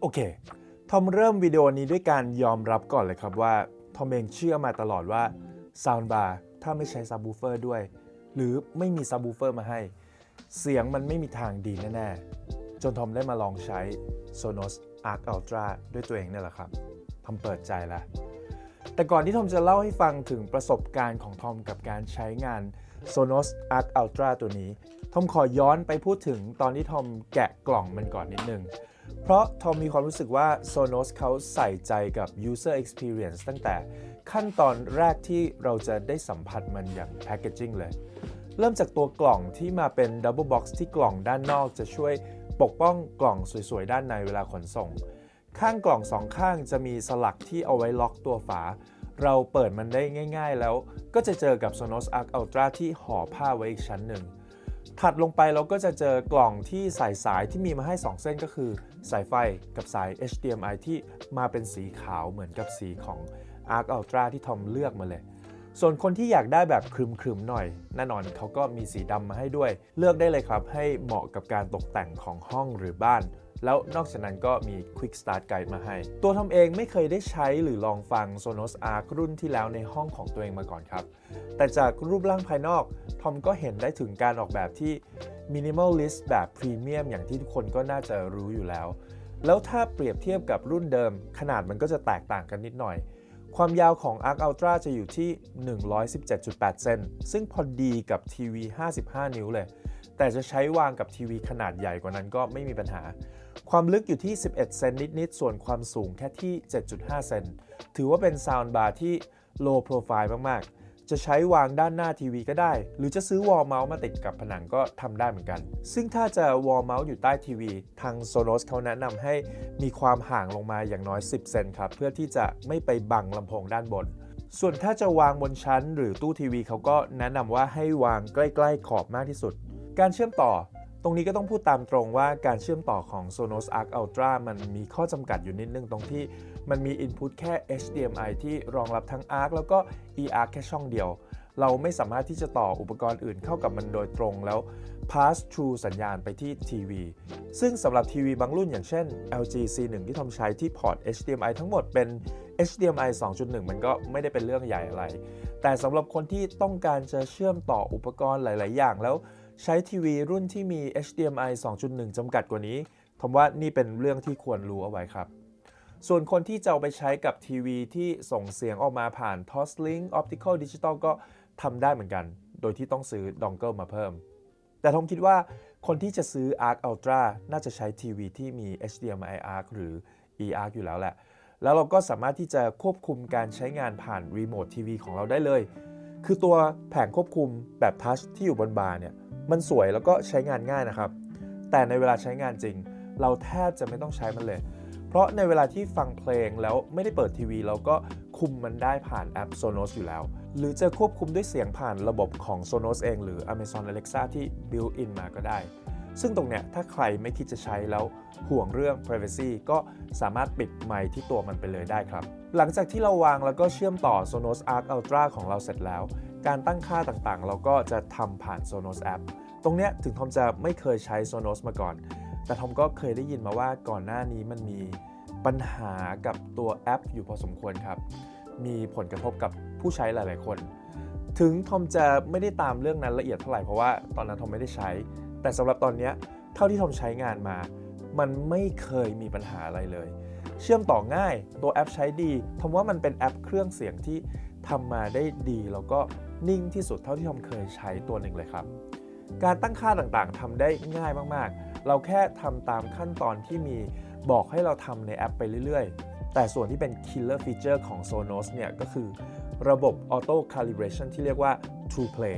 โอเค ทอมเริ่มวิดีโอนี้ด้วยการยอมรับก่อนเลยครับว่า ทอมเองเชื่อมาตลอดว่าซาว n d บาร์ถ้าไม่ใช้ซับ w ูเฟอร์ด้วย หรือไม่มีซับ w ูเฟอร์มาให้ เสียงมันไม่มีทางดีแน่ ๆ จนทอมได้มาลองใช้ Sonos Arc Ultra ด้วยตัวเองเนี่ยแหละครับทอมเปิดใจล้วแต่ก่อนที่ทอมจะเล่าให้ฟังถึงประสบการณ์ของทอมกับการใช้งาน Sonos Arc Ultra ตัวนี้ ทอมขอย้อนไปพูดถึงตอนที่ทอมแกะกล่องมันก่อนนิดนึง เพราะทอมมีความรู้สึกว่า Sonos เขาใส่ใจกับ user experience ตั้งแต่ขั้นตอนแรกที่เราจะได้สัมผัสมันอย่าง packaging เลย เริ่มจากตัวกล่องที่มาเป็น double box ที่กล่องด้านนอกจะช่วยปกป้องกล่องสวยๆ ด้านในเวลาขนส่ง ข้างกล่องสองข้างจะมีสลักที่เอาไว้ล็อกตัวฝา เราเปิดมันได้ง่าย ๆ แล้วก็จะเจอกับ Sonos Arc Ultra ที่ห่อผ้าไว้อีกชั้นหนึ่ง ถัดลงไปเราก็จะเจอกล่องที่ใส่สายที่มีมาให้ 2 เส้นก็คือ สายไฟกับสาย HDMI ที่มาเป็นสีขาวเหมือนกับสีของ Arc Ultra ที่ทอมเลือกมาเลย ส่วนคนที่อยากได้แบบครึมๆหน่อย แน่นอนเขาก็มีสีดำมาให้ด้วย เลือกได้เลยครับให้เหมาะกับการตกแต่งของห้องหรือบ้าน แล้วนอกจากนั้นก็มี Quick Start Guide มาให้ ตัวทอมเองไม่เคยได้ใช้หรือลองฟัง Sonos Arc รุ่นที่แล้วในห้องของตัวเองมาก่อนครับ แต่จากรูปร่างภายนอกทอมก็เห็นได้ถึงการออกแบบที่ Minimalist แบบพรีเมียมอย่างที่ทุกคนก็น่าจะรู้อยู่แล้ว แล้วถ้าเปรียบเทียบกับรุ่นเดิม ขนาดมันก็จะแตกต่างกันนิดหน่อย ความยาวของ Arc Ultra จะอยู่ที่ 117.8 เซนซึ่งพอดีกับทีวี 55 นิ้วเลย แต่จะใช้วางกับทีวีขนาดใหญ่กว่านั้นก็ไม่มีปัญหา ความลึกอยู่ที่ 11 เซนนิด ๆ ส่วนความสูงแค่ที่ 7.5 เซน ถือว่าเป็นซาวด์บาร์ที่ low profile มาก ๆ จะใช้วางด้านหน้าทีวีก็ได้ หรือจะซื้อวอลเมาส์มาติดกับผนังก็ทำได้เหมือนกัน ซึ่งถ้าจะวอลเมาส์อยู่ใต้ทีวี ทาง Sonos เขาแนะนำให้มีความห่างลงมาอย่างน้อย 10 เซนครับ เพื่อที่จะไม่ไปบังลำโพงด้านบนส่วนถ้าจะวางบนชั้นหรือตู้ทีวีเขาก็แนะนำว่าให้วางใกล้ ๆ ขอบมากที่สุด การเชื่อมต่อตรงนี้ก็ต้องพูดตามตรงว่าการเชื่อมต่อของ Sonos Arc Ultra มันมีข้อจำกัดอยู่นิดนึงตรงที่มันมี Input แค่ HDMI ที่รองรับทั้ง Arc แล้วก็ eArc แค่ช่องเดียว เราไม่สามารถที่จะต่ออุปกรณ์อื่นเข้ากับมันโดยตรงแล้ว pass through สัญญาณไปที่ทีวี ซึ่งสำหรับทีวีบางรุ่นอย่างเช่น LG C1 ที่ทอมใช้ที่พอร์ต HDMI ทั้งหมดเป็น HDMI 2.1 มันก็ไม่ได้เป็นเรื่องใหญ่อะไร แต่สำหรับคนที่ต้องการจะเชื่อมต่ออุปกรณ์หลาย ๆ อย่างแล้ว ใช้ทีวีรุ่นที่มี HDMI 2.1 จำกัดกว่านี้ผมว่านี่เป็นเรื่องที่ควรรู้เอาไว้ครับ ส่วนคนที่จะเอาไปใช้กับทีวีที่ส่งเสียงออกมาผ่าน Toslink Optical Digital ก็ทำได้เหมือนกัน โดยที่ต้องซื้อดองเกิลมาเพิ่ม แต่ผมคิดว่าคนที่จะซื้อ Arc Ultra น่าจะใช้ทีวีที่มี HDMI Arc หรือ eArc อยู่แล้วแหละ แล้วเราก็สามารถที่จะควบคุมการใช้งานผ่านรีโมททีวีของเราได้เลย คือตัวแผงควบคุมแบบทัชที่อยู่บนบาร์เนี่ยมันสวยแล้วก็ใช้งานง่ายนะครับ แต่ในเวลาใช้งานจริง เราแทบจะไม่ต้องใช้มันเลย เพราะในเวลาที่ฟังเพลงแล้วไม่ได้เปิดทีวี เราก็คุมมันได้ผ่านแอป Sonos อยู่แล้ว หรือจะควบคุมด้วยเสียงผ่านระบบของ Sonos เอง หรือ Amazon Alexa ที่ built in มาก็ได้ ซึ่งตรงเนี้ยถ้าใครไม่คิดจะใช้แล้วห่วงเรื่อง privacy ก็สามารถปิดไมค์ที่ตัวมันไปเลยได้ครับ หลังจากที่เราวางแล้วก็เชื่อมต่อ Sonos Arc Ultra ของเราเสร็จแล้ว การตั้งค่าต่างๆ เราก็จะทำผ่าน Sonos App ตรงเนี้ยถึงทอมจะไม่เคยใช้ Sonos มาก่อน แต่ทอมก็เคยได้ยินมาว่าก่อนหน้านี้มันมีปัญหากับตัวแอปอยู่พอสมควรครับ มีผลกระทบกับผู้ใช้หลาย ๆ คน ถึงทอมจะไม่ได้ตามเรื่องนั้นละเอียดเท่าไหร่เพราะว่าตอนนั้นทอมไม่ได้ใช้ แต่สำหรับตอนนี้เท่าที่ทอมใช้งานมา มันไม่เคยมีปัญหาอะไรเลย เชื่อมต่อง่ายตัวแอปใช้ดีทอมว่ามันเป็นแอปเครื่องเสียงที่ทำมาได้ดี แล้วก็นิ่งที่สุดเท่าที่ทอมเคยใช้ตัวหนึ่งเลยครับ การตั้งค่าต่างๆทำได้ง่ายมากๆ เราแค่ทำตามขั้นตอนที่มีบอกให้เราทำในแอปไปเรื่อยๆ แต่ส่วนที่เป็น killer feature ของ Sonos เนี่ยก็คือระบบ auto calibration ที่เรียกว่า True Play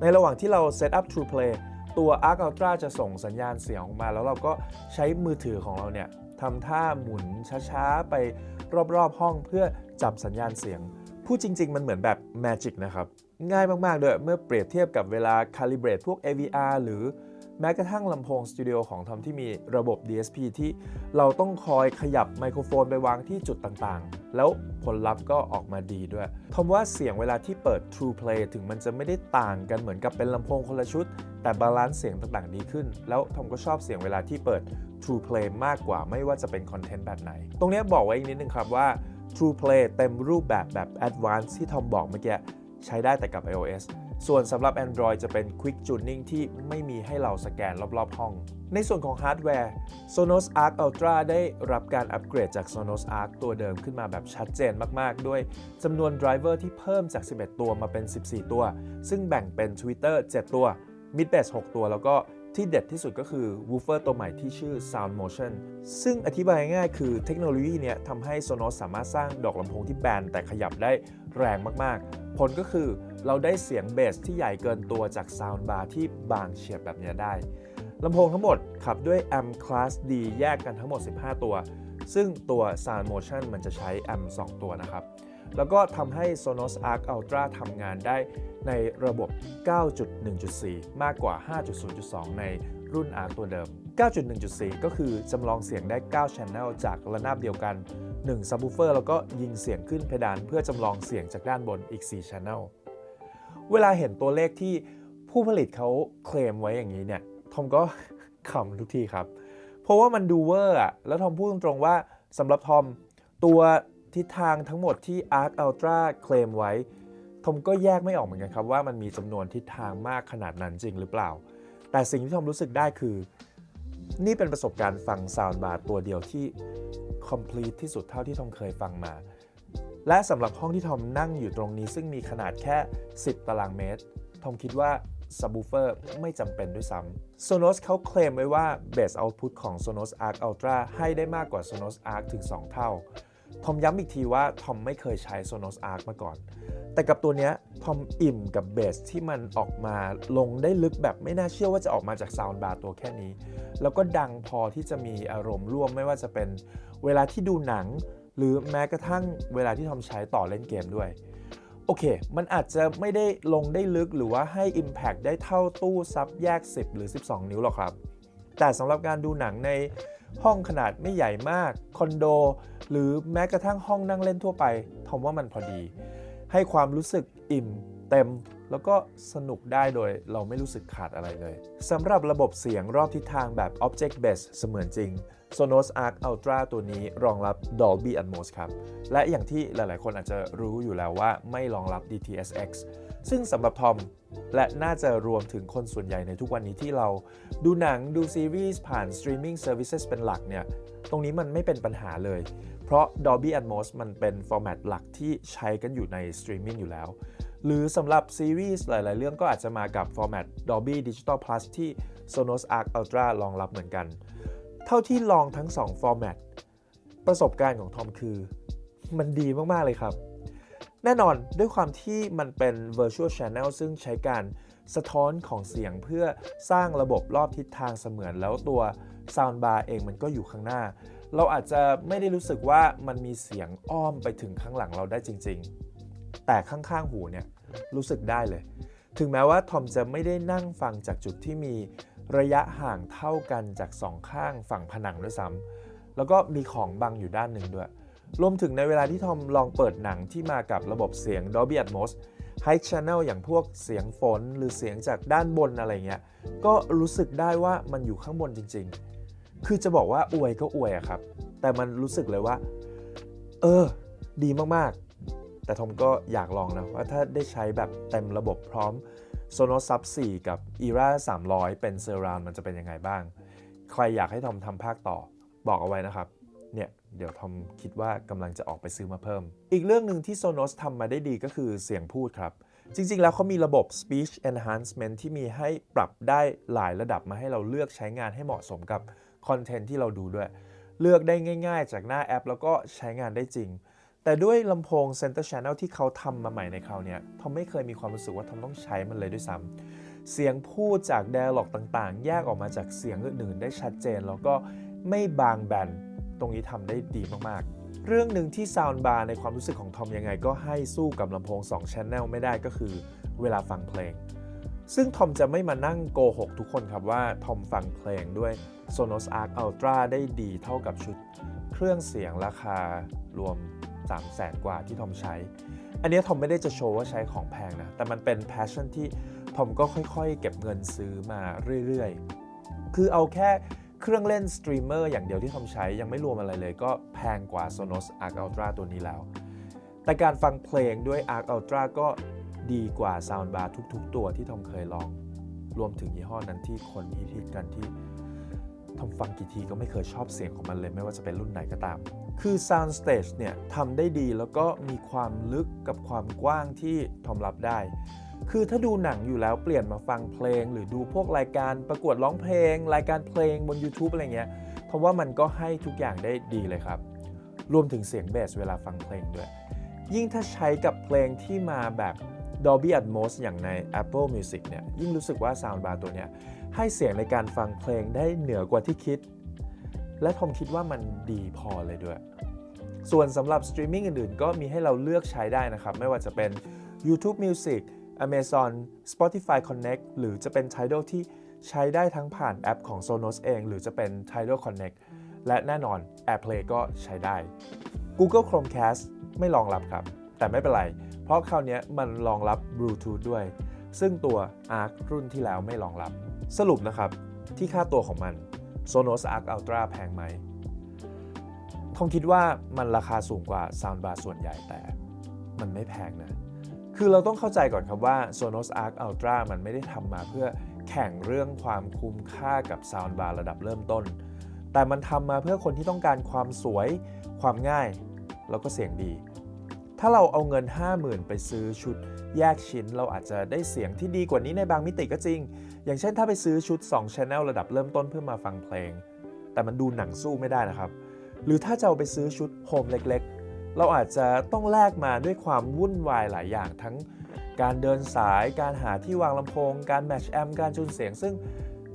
ในระหว่างที่เรา set up True Play ตัว Arc Ultra จะส่งสัญญาณเสียงออกมา แล้วเราก็ใช้มือถือของเราเนี่ยทำท่าหมุนช้าๆ ไปรอบๆ ห้องเพื่อจับสัญญาณเสียง พูดจริง ๆ มันเหมือนแบบแมจิกนะครับ ง่ายมากๆด้วยเมื่อเปรียบเทียบกับเวลาคาลิเบรตพวก AVR หรือ แม้กระทั่งลำโพงสตูดิโอของทอมที่มีระบบ DSP ที่เราต้องคอยขยับไมโครโฟนไปวางที่จุดต่างๆ แล้วผลลัพธ์ก็ออกมาดีด้วยทอมว่าเสียงเวลาที่เปิด True Play ถึงมันจะไม่ได้ต่างกันเหมือนกับเป็นลำโพงคนละชุด แต่บาลานซ์เสียงต่างๆดีขึ้น แล้วทอมก็ชอบเสียงเวลาที่เปิด True Play มากกว่าไม่ว่าจะเป็นคอนเทนต์แบบไหน ตรงนี้บอกไว้อีกนิดนึงครับว่า True Play เต็มรูปแบบแบบ Advanced ที่ทอมบอกเมื่อกี้ใช้ได้แต่กับ iOS ส่วนสำหรับ Android จะเป็น Quick Tuning ที่ไม่มีให้เราสแกนรอบๆห้อง ในส่วนของฮาร์ดแวร์ Sonos Arc Ultra ได้รับการอัปเกรดจาก Sonos Arc ตัวเดิมขึ้นมาแบบชัดเจนมาก ๆ ด้วยจำนวนไดรเวอร์ที่เพิ่มจาก 11 ตัวมาเป็น 14 ตัว ซึ่งแบ่งเป็น Twitter 7 ตัว Midbass 6 ตัว แล้วก็ที่เด็ดที่สุดก็คือ Woofer ตัวใหม่ที่ชื่อ Sound Motion ซึ่งอธิบายง่ายคือเทคโนโลยีเนี้ยทำให้ Sonos สามารถสร้างดอกลำโพงที่แบนแต่ขยับได้แรงมากๆ ผลก็คือเราได้เสียงเบสที่ใหญ่เกินตัวจาก Sound Bar ที่บางเฉียบแบบนี้ได้ลำโพงทั้งหมดขับด้วย Amp Class D แยกกันทั้งหมด 15 ตัว ซึ่งตัว Sound Motion มันจะใช้ Amp 2ตัวนะครับ แล้วก็ทำให้ Sonos Arc Ultra ทำงานได้ในระบบ 9.1.4 มากกว่า 5.0.2 ในรุ่น Arc ตัวเดิม 9.1.4 ก็คือจำลองเสียงได้ 9 Channel จากระนาบเดียวกัน 1 Subwoofer แล้วก็ยิงเสียงขึ้นเพดานเพื่อจำลองเสียงจากด้านบนอีก 4 Channel เวลาเห็นตัวเลขที่ผู้ผลิตเขาเคลมไว้อย่างนี้เนี่ย ทอมก็ขำทุกทีครับ เพราะว่ามันดูเวอร์อะแล้วทอมพูดตรงๆว่าสำหรับทอมตัวทิศทางทั้งหมดที่ Arc Ultra เคลมไว้ ทอมก็แยกไม่ออกเหมือนกันครับว่ามันมีจำนวนทิศทางมากขนาดนั้นจริงหรือเปล่า แต่สิ่งที่ทอมรู้สึกได้คือ นี่เป็นประสบการณ์ฟังซาวด์บาร์ตัวเดียวที่ complete ที่สุดเท่าที่ทอมเคยฟังมา และสำหรับห้องที่ทอมนั่งอยู่ตรงนี้ ซึ่งมีขนาดแค่ 10 ตารางเมตร ทอมคิดว่าซับบูเฟอร์ไม่จำเป็นด้วยซ้ำ Sonos เขาเคลมไว้ว่า Bass Output ของ Sonos Arc Ultra ให้ได้มากกว่า Sonos Arc ถึง 2 เท่า ทอมย้ำอีกทีว่าทอมไม่เคยใช้ Sonos Arc มาก่อน แต่กับตัวเนี้ยทอมอิ่มกับเบสที่มันออกมาลงได้ลึกแบบไม่น่าเชื่อว่าจะออกมาจากซาวด์บาร์ตัวแค่นี้ แล้วก็ดังพอที่จะมีอารมณ์ร่วมไม่ว่าจะเป็นเวลาที่ดูหนัง หรือแม้กระทั่งเวลาที่ทอมใช้ต่อเล่นเกมด้วยโอเค มันอาจจะไม่ได้ลงได้ลึกหรือว่าให้ Impact ได้เท่าตู้ซับแยก 10 หรือ 12 นิ้วหรอกครับ แต่สำหรับการดูหนังใน ห้องขนาดไม่ใหญ่มากคอนโดหรือแม้กระทั่งห้องนั่งเล่นทั่วไปทอมว่ามันพอดี ให้ความรู้สึกอิ่มเต็มแล้วก็สนุกได้โดยเราไม่รู้สึกขาดอะไรเลยสำหรับระบบเสียงรอบทิศทางแบบ Object Based เสมือนจริง Sonos Arc Ultra ตัวนี้รองรับ Dolby Atmos ครับ และอย่างที่หลายๆ คนอาจจะรู้อยู่แล้วว่าไม่รองรับ DTS:X ซึ่งสำหรับทอมและน่าจะรวมถึงคนส่วนใหญ่ในทุกวันนี้ที่เราดูหนังดูซีรีส์ผ่าน Streaming Services เป็นหลักเนี่ย ตรงนี้มันไม่เป็นปัญหาเลย เพราะ Dolby Atmos มันเป็นฟอร์แมตหลักที่ใช้กันอยู่ใน Streaming อยู่แล้ว หรือสำหรับซีรีส์หลาย ๆ เรื่องก็อาจจะมากับฟอร์แมต Dolby Digital Plus ที่ Sonos Arc Ultra รองรับเหมือนกัน เท่าที่ลองทั้ง2ฟอร์แมตประสบการณ์ของทอมคือ มันดีมาก ๆ เลยครับ แน่นอนด้วยความที่มันเป็น virtual channel ซึ่งใช้การสะท้อนของเสียงเพื่อสร้างระบบรอบทิศทางเสมือน แล้วตัว soundbar เองมันก็อยู่ข้างหน้า เราอาจจะไม่ได้รู้สึกว่ามันมีเสียงอ้อมไปถึงข้างหลังเราได้จริง ๆ แต่ข้างๆหูเนี่ยรู้สึกได้เลย ถึงแม้ว่าทอมจะไม่ได้นั่งฟังจากจุดที่มีระยะห่างเท่ากันจากสองข้างฝั่งผนังด้วยซ้ำแล้วก็มีของบังอยู่ด้านหนึ่งด้วย รวมถึงในเวลาที่ทอมลองเปิดหนังที่มากับระบบเสียง Dolby Atmos High Channel อย่างพวกเสียงฝนหรือเสียงจากด้านบนอะไรเงี้ย ก็รู้สึกได้ว่ามันอยู่ข้างบนจริง ๆ คือจะบอกว่าอวยก็อวยอะครับ แต่มันรู้สึกเลยว่า เออ ดีมากๆ แต่ทอมก็อยากลองนะว่าถ้าได้ใช้แบบเต็มระบบพร้อม Sonos Sub 4 กับ Era 300 เป็น Surround มันจะเป็นยังไงบ้าง ใครอยากให้ทอมทำภาคต่อบอกเอาไว้นะครับ เนี่ยเดี๋ยวทอมคิดว่ากำลังจะออกไปซื้อมาเพิ่ม อีกเรื่องหนึ่งที่ Sonos ทำมาได้ดีก็คือเสียงพูดครับ จริงๆ แล้วเขามีระบบ speech enhancement ที่มีให้ปรับได้หลายระดับมาให้เราเลือกใช้งานให้เหมาะสมกับคอนเทนต์ที่เราดูด้วย เลือกได้ง่าย ๆ จากหน้าแอป แล้วก็ใช้งานได้จริง แต่ด้วยลำโพง Center Channel ที่เขาทำมาใหม่ในคราวนี้ทอมไม่เคยมีความรู้สึกว่าทอมต้องใช้มันเลยด้วยซ้ำเสียงพูดจาก dialog ต่างๆ แยกออกมาจากเสียงอื่นๆ ได้ชัดเจน แล้วก็ไม่บางแบน ตรงนี้ทำได้ดีมากๆ เรื่องหนึ่งที่ Soundbar ในความรู้สึกของทอมยังไงก็ให้สู้กับลำโพง2 Channel ไม่ได้ก็คือเวลาฟังเพลง ซึ่งทอมจะไม่มานั่งโกหกทุกคนครับว่าทอมฟังเพลงด้วย Sonos Arc Ultra ได้ดีเท่ากับชุด เครื่องเสียงราคารวม 3 0 0แสนกว่าที่ทอมใช้ อันนี้ทอมไม่ได้จะโชว์ว่าใช้ของแพงนะ แต่มันเป็น passion ที่ทอมก็ค่อยๆ เก็บเงินซื้อมาเรื่อยๆ คือเอาแค่ เครื่องเล่นสตรีมเมอร์อย่างเดียวที่ทอมใช้ยังไม่รวมอะไรเลยก็แพงกว่า Sonos Arc Ultra ตัวนี้แล้ว แต่การฟังเพลงด้วย Arc Ultra ก็ดีกว่า Soundbar ทุกๆ ตัวที่ทอมเคยลอง รวมถึงยี่ห้อนั้นที่คนฮิตกันที่ทอมฟังกี่ทีก็ไม่เคยชอบเสียงของมันเลยไม่ว่าจะเป็นรุ่นไหนก็ตาม คือ Sound Stage เนี่ยทำได้ดีแล้วก็มีความลึกกับความกว้างที่ทอมรับได้ คือถ้าดูหนังอยู่แล้วเปลี่ยนมาฟังเพลง หรือดูพวกรายการประกวดร้องเพลง รายการเพลงบน YouTube อะไรเงี้ยเพราะว่ามันก็ให้ทุกอย่างได้ดีเลยครับ รวมถึงเสียงเบสเวลาฟังเพลงด้วย ยิ่งถ้าใช้กับเพลงที่มาแบบ Dolby Atmos อย่างใน Apple Music เนี่ยยิ่งรู้สึกว่า Soundbar ตัวเนี้ยให้เสียงในการฟังเพลงได้เหนือกว่าที่คิด และทอมคิดว่ามันดีพอเลยด้วย ส่วนสำหรับสตรีมมิ่งอื่นๆ ก็มีให้เราเลือกใช้ได้นะครับ ไม่ว่าจะเป็น YouTube Music Amazon Spotify Connect หรือจะเป็น Tidal ที่ใช้ได้ทั้งผ่านแอปของ Sonos เอง หรือจะเป็น Tidal Connect และแน่นอน AirPlay ก็ใช้ได้ Google Chromecast ไม่รองรับครับ แต่ไม่เป็นไร เพราะคราวนี้มันรองรับ Bluetooth ด้วย ซึ่งตัว Arc รุ่นที่แล้วไม่รองรับ สรุปนะครับ ที่ค่าตัวของมัน Sonos Arc Ultra แพงไหมทงคิดว่ามันราคาสูงกว่า Soundbar ส่วนใหญ่แต่ มันไม่แพงนะ คือเราต้องเข้าใจก่อนครับว่า Sonos Arc Ultra มันไม่ได้ทำมาเพื่อแข่งเรื่องความคุ้มค่ากับ Soundbar ระดับเริ่มต้น แต่มันทำมาเพื่อคนที่ต้องการความสวย ความง่าย แล้วก็เสียงดี ถ้าเราเอาเงิน 50,000 ไปซื้อชุดแยกชิ้น เราอาจจะได้เสียงที่ดีกว่านี้ในบางมิติก็จริง อย่างเช่นถ้าไปซื้อชุด 2 Channel ระดับเริ่มต้นเพื่อมาฟังเพลง แต่มันดูหนังสู้ไม่ได้นะครับ หรือถ้าจะเอาไปซื้อชุดโฮมเล็กๆ เราอาจจะต้องแลกมาด้วยความวุ่นวายหลายอย่างทั้งการเดินสาย การหาที่วางลำโพง การแมชแอมการจูนเสียง ซึ่ง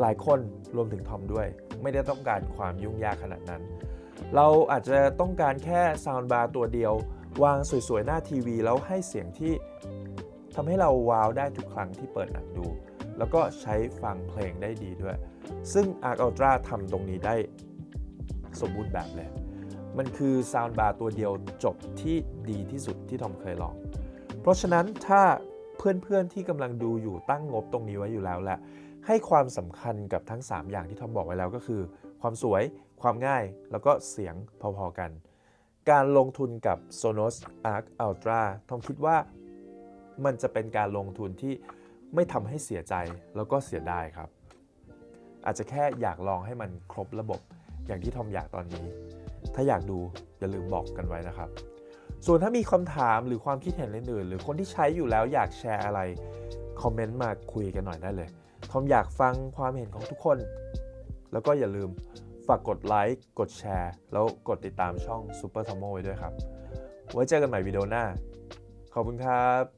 หลายคนรวมถึงทอมด้วย ไม่ได้ต้องการความยุ่งยากขนาดนั้น เราอาจจะต้องการแค่ซาวน์บาร์ตัวเดียว วางสวยๆ หน้าทีวี แล้วให้เสียงที่ทำให้เราว้าวได้ทุกครั้งที่เปิดหนังดู แล้วก็ใช้ฟังเพลงได้ดีด้วย ซึ่ง Arc Ultra ทำตรงนี้ได้สมบูรณ์แบบเลย มันคือซาวน์บาร์ตัวเดียวจบที่ดีที่สุดที่ทอมเคยลอง เพราะฉะนั้นถ้าเพื่อนๆที่กำลังดูอยู่ตั้งงบตรงนี้ไว้อยู่แล้วแหละ ให้ความสำคัญกับทั้ง 3 อย่างที่ทอมบอกไว้แล้วก็คือ ความสวย ความง่าย แล้วก็เสียงพอๆกัน การลงทุนกับ Sonos Arc Ultra ทอมคิดว่ามันจะเป็นการลงทุนที่ไม่ทำให้เสียใจแล้วก็เสียดายครับ อาจจะแค่อยากลองให้มันครบระบบอย่างที่ทอมอยากตอนนี้ ถ้าอยากดูอย่าลืมบอกกันไว้นะครับ ส่วนถ้ามีคำถามหรือความคิดเห็นอื่นๆหรือคนที่ใช้อยู่แล้วอยากแชร์อะไร คอมเมนต์มาคุยกันหน่อยได้เลยทอมอยากฟังความเห็นของทุกคน แล้วก็อย่าลืมฝากกดไลค์กดแชร์ แล้วกดติดตามช่อง Super Tomo ไว้ด้วยครับ ไว้เจอกันใหม่วิดีโอหน้า ขอบคุณครับ